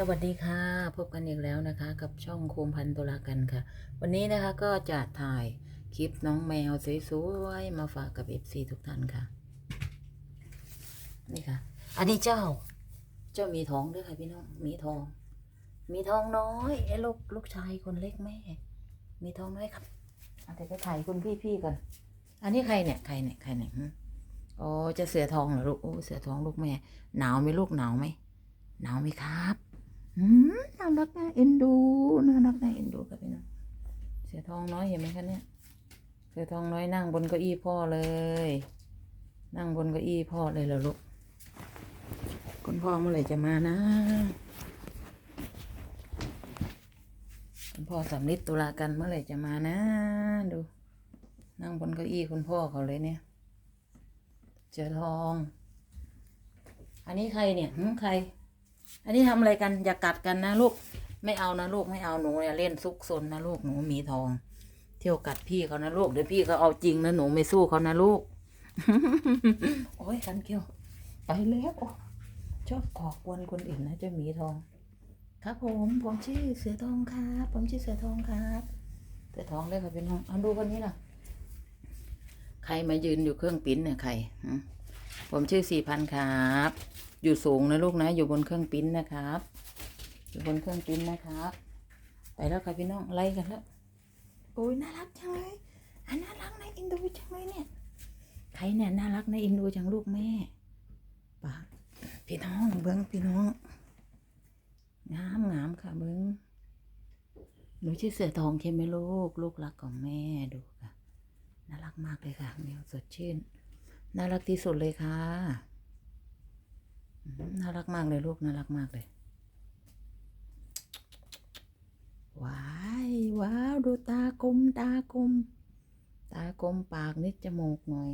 สวัสดีค่ะ พบกันอีกแล้วนะคะ กับช่องโคมพันตุลากันค่ะ วันนี้นะคะก็จะถ่ายคลิปน้องแมวสวยๆมาฝากกับ FC ทุกท่านค่ะ นี่ค่ะ อันนี้เจ้า เจ้ามีท้องด้วยค่ะพี่น้อง มีทอง มีทองน้อยไอ้ลูกลูกชายคนเล็กแม่ มีทองน้อยครับเอาเดี๋ยวไปถ่ายคุณพี่ๆก่อน อันนี้ใครเนี่ยใครเนี่ยใครเนี่ยอ๋อจะเสือทองเหรอลูกโอ้เสือทองลูกแม่ หนาวไหมลูกหนาวไหมหนาวไหมครับ น่ารักน่าเอ็นดูน่ารักน่าเอ็นดูครับพี่น้องเสือทองน้อยเห็นไหมคะเนี่ยเสือทองน้อยนั่งบนเก้าอี้พ่อเลย นั่งบนเก้าอี้พ่อเลยเหรอลูกคุณพ่อเมื่อไหร่จะมานะคุณพ่อสำลิดตุลากันเมื่อไหร่จะมานะ ดู นั่งบนเก้าอี้คุณพ่อเขาเลยเนี่ยเจอทอง อันนี้ใครเนี่ยใคร อันนี้ทำอะไรกันอย่ากัดกันนะลูก ไม่เอานะลูกไม่เอาหนูเนี่ยเล่นซุกซนนะลูกหนูมีทอง เที่ยวกัดพี่เขานะลูกเดี๋ยวพี่เขาเอาจริงนะหนูไม่สู้เขานะลูก โอ้ยกันเกียวไปแล้วชอบก่อกวนคนอื่นนะเจ้าหมีทอง ครับผมผมชื่อเสือทองครับผมชื่อเสือทองครับเสือทองได้ค่ะเป็นน้องเอาดูคนนี้ล่ะ ใครมายืนอยู่เครื่องปิ้นเนี่ยใครผมชื่อสี่พันครับ อยู่สูงนะลูกนะ อยู่บนเครื่องปิ้นนะครับ อยู่บนเครื่องปิ้นนะครับ ไปแล้วค่ะพี่น้องไล่กันแล้วโอ้ยน่ารักจังเลยอันน่ารักนะอินดูจังเลยเนี่ยใครเนี่ยน่ารักนะอินดูจังลูกแม่ปะพี่น้องเบิ้งพี่น้องงามงามค่ะเบิ้งหนูชื่อเสือทองใช่ไหมลูก ลูกรักของแม่ดูค่ะ น่ารักมากเลยค่ะแมวสดชื่น น่ารักที่สุดเลยค่ะอืม น่ารักมากเลยลูกน่ารักมากเลย ว้ายว้าวดูตากลมตากลมตากลมปากนิดจมูกหน่อย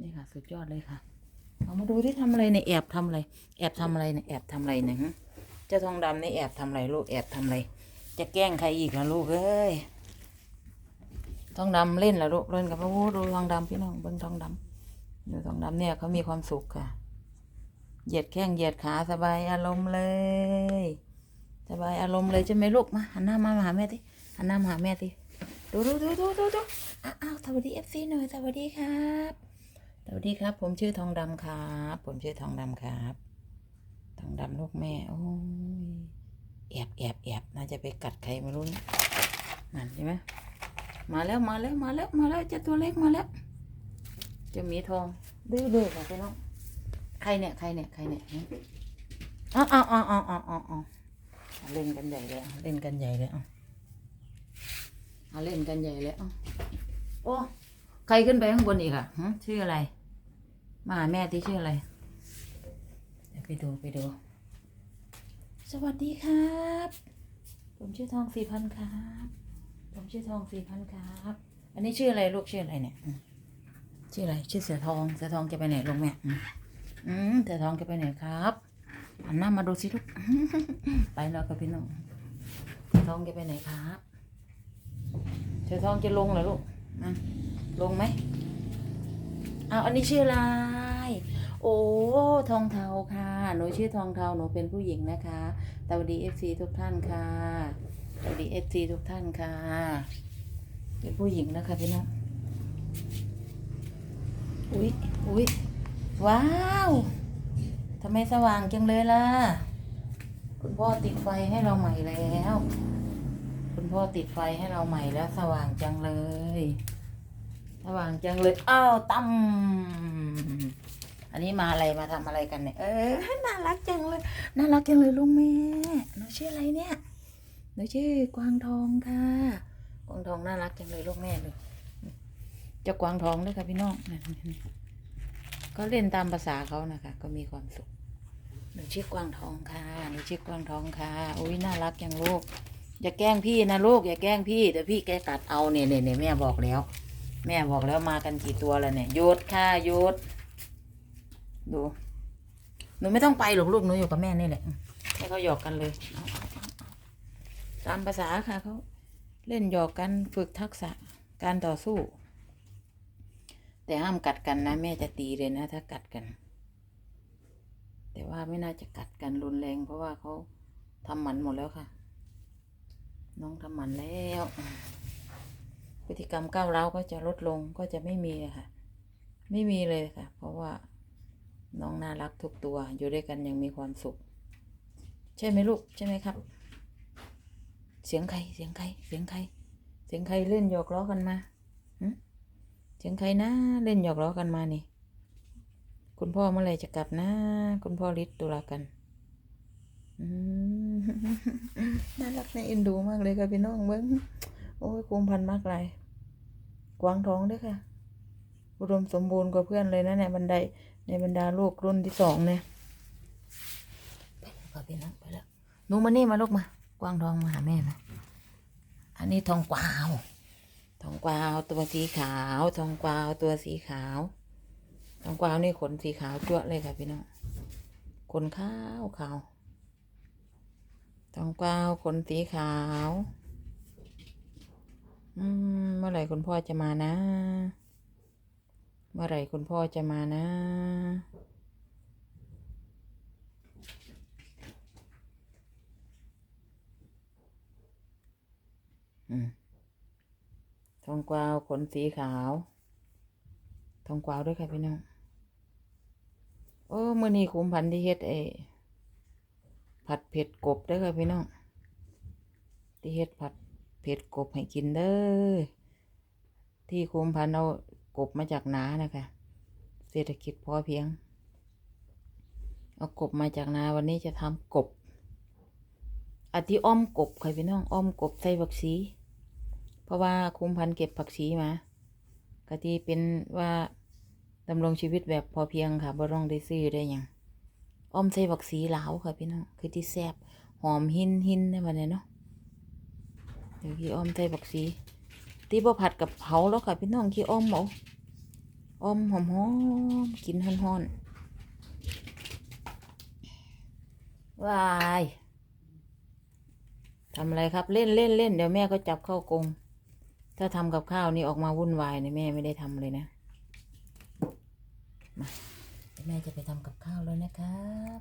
นี่ค่ะ สุดยอดเลยค่ะเอามาดูที่ทำอะไรเนี่ยแอบทำอะไร แอบทำอะไรเนี่ยแอบทำอะไรเนี่ยฮะเจ้าทองดำนี่แอบทำอะไรลูกแอบทำอะไร จะแกล้งใครอีกล่ะลูกเอ้ยทองดำเล่นเหรอลูกเล่นกับพระวูดูทองดำพี่น้องเบิ้งทองดำดูทองดำเนี่ยเขามีความสุขค่ะ เหยียดแข้งเหยียดขาสบายอารมณ์เลย สบายอารมณ์เลยใช่ไหมลูกมาหันหน้ามาหาแม่ทีหันหน้ามาหาแม่ทีดูดูดูดูดูดูอ้าวอ้าสวัสดีเอฟซีหน่อยสวัสดีครับสวัสดีครับ ผมชื่อทองดำครับ ผมชื่อทองดำครับ ทองดำลูกแม่โอ้ยแอบแอบแอบน่าจะไปกัดใครไม่รู้นะนั่นใช่ไหมมาแล้วมาแล้วมาแล้วมาแล้วเจ้าตัวเล็กมาแล้วจะมีทองดื้อๆค่ะพี่น้อง ใครเนี่ย ใครเนี่ย ใครเนี่ยหึอ้าวอ้าวอ้าวอ้าวอ้าวอ้าวอ้าวเล่นกันใหญ่เลยอะเล่นกันใหญ่เลยอะเอาเล่นกันใหญ่เลยอะโอ้ใครขึ้นไปข้างบนอีกอะหึชื่ออะไรมาหาแม่ที่ชื่ออะไรเดี๋ยวไปดูไปดู สวัสดีครับ ผมชื่อทองสี่พันครับ ผมชื่อทองสี่พันครับ อันนี้ชื่ออะไรลูกชื่ออะไรเนี่ยอืมชื่ออะไร ชื่อเสือทอง เสือทองจะไปไหนลูกแม่ อืมอืมเสือทองจะไปไหนครับหันหน้ามาดูสิลูกไปแล้วกับพี่น้องเสือทองจะไปไหนครับเสือทองจะลงเหรอลูกนะลงไหมเอาวอันนี้ชื่ออะไรโอ้ทองเทาค่ะ หนูชื่อทองเทาหนูเป็นผู้หญิงนะคะสวัสดีเอฟซีทุกท่านค่ะสวัสดีเอฟซีทุกท่านค่ะเป็นผู้หญิงนะคะพี่น้องอุ๊ยอุ๊ย ว้าวทำไมสว่างจังเลยล่ะ คุณพ่อติดไฟให้เราใหม่แล้ว คุณพ่อติดไฟให้เราใหม่แล้ว สว่างจังเลย สว่างจังเลยอ้าวตั้มอันนี้มาอะไรมาทำอะไรกันเนี่ย เออ น่ารักจังเลย น่ารักจังเลยลุงแม่ หนูชื่ออะไรเนี่ย หนูชื่อกวางทองค่ะ กวางทองน่ารักจังเลยลูกแม่เลยจ้ากวางทองด้วยค่ะพี่น้องนั่ ก็เล่นตามภาษาเขานะคะ ก็มีความสุขหนูชื่อกวางทองค่ะหนูชื่อกวางทองค่ะอุ้ยน่ารักจังลูกอย่าแกล้งพี่นะลูกอย่าแกล้งพี่เดี๋ยวพี่แกกัดเอาเนี่ยเนี่ยเนี่ยแม่บอกแล้ว แม่บอกแล้วมากันกี่ตัวแล้วเนี่ยหยุดค่ะหยุดดูหนูไม่ต้องไปหรอกลูกหนูอยู่กับแม่นี่แหละให้เขาหยอกกันเลยเอาเอาเอาเอาตามภาษาค่ะเขาเล่นหยอกกันฝึกทักษะการต่อสู้ แต่ห้ามกัดกันนะ แม่จะตีเลยนะ ถ้ากัดกัน แต่ว่าไม่น่าจะกัดกันรุนแรง เพราะว่าเขาทำหมันหมดแล้วค่ะ น้องทำหมันแล้ว พฤติกรรมก้าวร้าวก็จะลดลงก็จะไม่มีเลยค่ะ ไม่มีเลยค่ะ เพราะว่าน้องน่ารักทุกตัวอยู่ด้วยกันยังมีความสุข ใช่ไหมลูกใช่ไหมครับ เสียงใครเสียงใครเสียงใคร เสียงใครเล่นหยอกล้อกันมาหึ เสียงใครนะเล่นหยอกล้อกันมานี่ คุณพ่อเมื่อไรจะกลับนะ คุณพ่อฤทธิ์ตุลากันน่ารักน่าเอ็นดูมากเลยค่ะพี่น้องเบิ้งโอ้ยคุมพันมากเลยกวางท้องด้วยค่ะอุดมสมบูรณ์กว่าเพื่อนเลยนะเนี่ยบันไดในบรรดาลูกรุ่นที่สองเนี่ยไปแล้วค่ะพี่น้องไปแล้วหนูมานี่มาลูกมา กวางทองมาหาแม่มาอันนี้ทองกวาว ทองกวาวตัวสีขาว ทองกวาวตัวสีขาว ทองกวาวนี่ขนสีขาวจั่วเลยค่ะพี่น้องขนขาวขาวทองกวาวขนสีขาว อืมเมื่อไหร่คุณพ่อจะมานะ เมื่อไหร่คุณพ่อจะมานะอืม องกวาวขนสีขาว ทองกวาวด้วยค่ะพี่น้องโอ้มื่อนี้คุ้มพันธุ์ที่เฮ็ดเอผัดเผ็ดกบด้อค่ะพี่น้องที่เฮ็ดผัดเผ็ดกบให้กินเด้อที่คุ้มพันธุ์เอากบมาจากนานะคะ เศรษฐกิจพอเพียง เอากบมาจากนาวันนี้จะทำกบอาทิอ้อมกบค่ะพี่น้องอ้อมกบใส่บักชี เพราะว่าคุ้มพันเก็บผักชีมากะที่เป็นว่าดำรงชีวิตแบบพอเพียงค่ะบ่ต้องได้ซื้อได้ยังอ้อมใส่บักชีหลาวค่ะพี่น้องคือที่แซ่บหอมหินหินได้มาเนี่ยเนาะเดี๋ยวกี้อ้อมใส่บักชีที่บ่ผัดกับเผาแล้วค่ะพี่น้องกี้อ้อมเอาอ้อมหอมหอมกินฮ้อนๆวายทำอะไรครับเล่นเล่นเล่นเดี๋ยวแม่ก็จับเข้ากรง ถ้าทำกับข้าวนี่ออกมาวุ่นวายเนี่ยแม่ไม่ได้ทำเลยนะ มาแม่จะไปทำกับข้าวแล้วนะครับ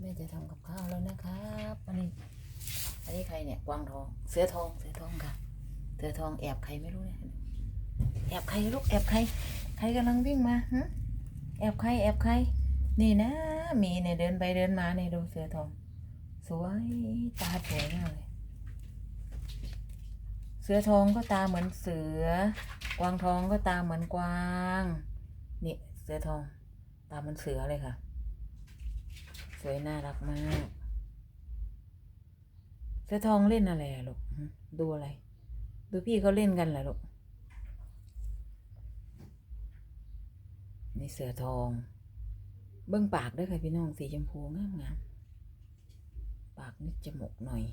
แม่จะทำกับข้าวแล้วนะครับอันนี้อันนี้ใครเนี่ยกวางทอง เสือทอง เสือทองค่ะ เสือทองแอบใครไม่รู้เนี่ย แอบใครลูกแอบใคร ใครกำลังวิ่งมาฮะแอบใครแอบใคร นี่นะมีเนี่ยเดินไปเดินมาเนี่ยดูเสือทอง สวยตาสวยมากเลย เสือทองก็ตาเหมือนเสือ กวางทองก็ตาเหมือนกวาง นี่เสือทอง ตาเหมือนเสือเลยค่ะ สวยน่ารักมาก เสือทองเล่นอะไรลูก ดูอะไร ดูพี่เขาเล่นกันเหรอลูก นี่เสือทอง เบิ้องปากด้วยค่ะพี่น้องสีชมพูงามงามๆปากนิดจมูกหน่อย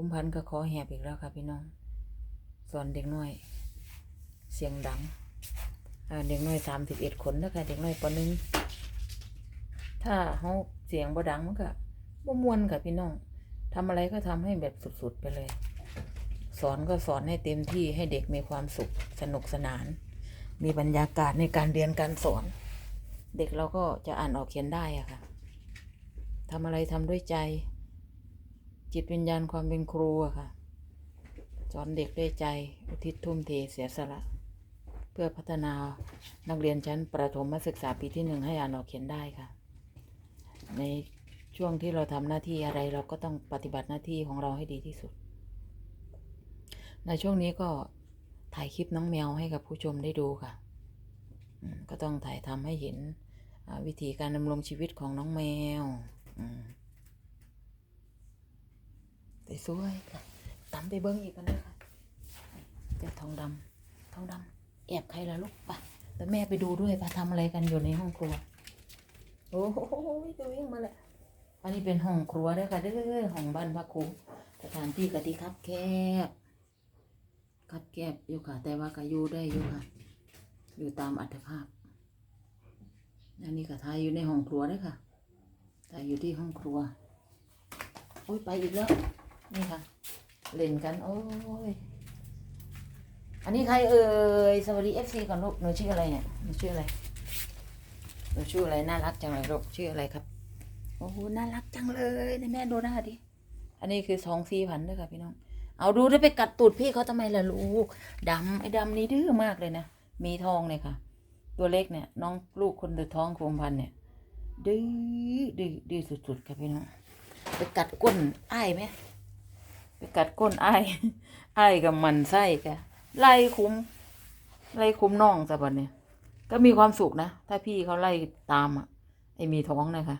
คุ้มพันก็คอแหบอีกแล้วค่ะพี่น้อง สอนเด็กน้อย เสียงดัง อ่าเด็กน้อยสามสิบเอ็ดคนแล้วค่ะเด็กน้อยปหนึ่งถ้าเขาเสียงบ่ดังมันก็บ่มวนค่ะพี่น้องทำอะไรก็ทำให้แบบสุดๆไปเลย สอนก็สอนให้เต็มที่ให้เด็กมีความสุขสนุกสนาน มีบรรยากาศในการเรียนการสอน เด็กเราก็จะอ่านออกเขียนได้อะค่ะทำอะไรทำด้วยใจ จิตวิญญาณความเป็นครูอะค่ะ สอนเด็กด้วยใจ อุทิศทุ่มเทเสียสละ เพื่อพัฒนานักเรียนชั้นประถมศึกษาปีที่หนึ่งให้อ่านออกเขียนได้ค่ะ ในช่วงที่เราทำหน้าที่อะไรเราก็ต้องปฏิบัติหน้าที่ของเราให้ดีที่สุด ในช่วงนี้ก็ถ่ายคลิปน้องแมวให้กับผู้ชมได้ดูค่ะ ก็ต้องถ่ายทำให้เห็นวิธีการดำรงชีวิตของน้องแมว อืม สวยๆค่ะตามไปเบิ้งอีกกันเลยค่ะเจ้าทองดำทองดำแอบใครล่ะลูกปะแต่แม่ไปดูด้วยปะทำอะไรกันอยู่ในห้องครัว โอ้โหจะวิ่งมาเลยอันนี้เป็นห้องครัวด้อค่ะเด้อห้องบ้านพักครูสถานที่กะที่ครับแคบคับแคบอยู่ค่ะ แต่ว่าก็อยู่ได้อยู่ค่ะ อยู่ตามอัตภาพ อันนี้ก็ทายอยู่ในห้องครัวด้วยค่ะทายอยู่ที่ห้องครัว โอ้ยไปอีกแล้ว นี่ค่ะ เล่นกัน โอ้ย อันนี้ใครเอ่ย สวัสดีเอฟซีก่อนลูก หนูชื่ออะไรเนี่ย หนูชื่ออะไร หนูชื่ออะไร น่ารักจังเลยลูก ชื่ออะไรครับ โอ้โห น่ารักจังเลยนี่แม่ดูหน้าดิ อันนี้คือสองสี่พันด้วยค่ะพี่น้อง เอาดูได้ไปกัดตูดพี่เขาทำไมล่ะลูกดำไอ้ดำนี่ดื้อมากเลยนะ มีทองเลยค่ะ ตัวเล็กเนี่ย น้องลูกคนเดือท้องโคมพันธุ์เนี่ยดื้อดื้อดื้อสุดๆค่ะพี่น้อง ไปกัดก้นอ้ายไหม ไปกัดก้นไอ้ายอ้กับมันไส้กะไล่คุ้ม ไล่คุ้มน้องซะบัดเนี่ยก็มีความสุขนะ ถ้าพี่เขาไล่ตามอะ ไอ้มีท้องนะคะ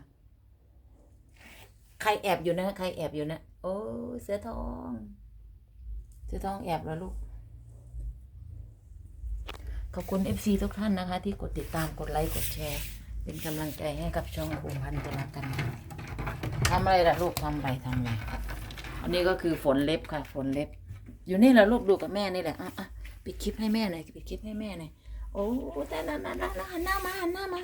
ใครแอบอยู่นะ ใครแอบอยู่นะ โอ้เสือทอง เสือทองแอบแล้วลูก ขอบคุณ FC ทุกท่านนะคะ ที่กดติดตาม กดไลค์ กดแชร์ เป็นกำลังใจให้กับช่องภูมิพันธ์ตลากันทำอะไรล่ะลูกทำอะไรทำอะไร อันนี้ก็คือฝนเล็บค่ะ ฝนเล็บ อยู่นี่แหละลูกดูกับแม่นี่แหละอะอะปิดคลิปให้แม่หน่อยปิดคลิปให้แม่หน่อยโอ้แต่นั่นนั่นนั่นหันหน้ามาหันหน้ามา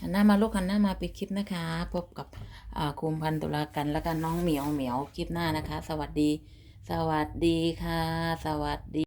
หันหน้ามาลูกหันหน้ามาปิดคลิปนะคะ พบกับอ่าคุมพันตุลากันแล้วกันน้องเหมียวเหมียวคลิปหน้านะคะ สวัสดี สวัสดีค่ะ สวัสดี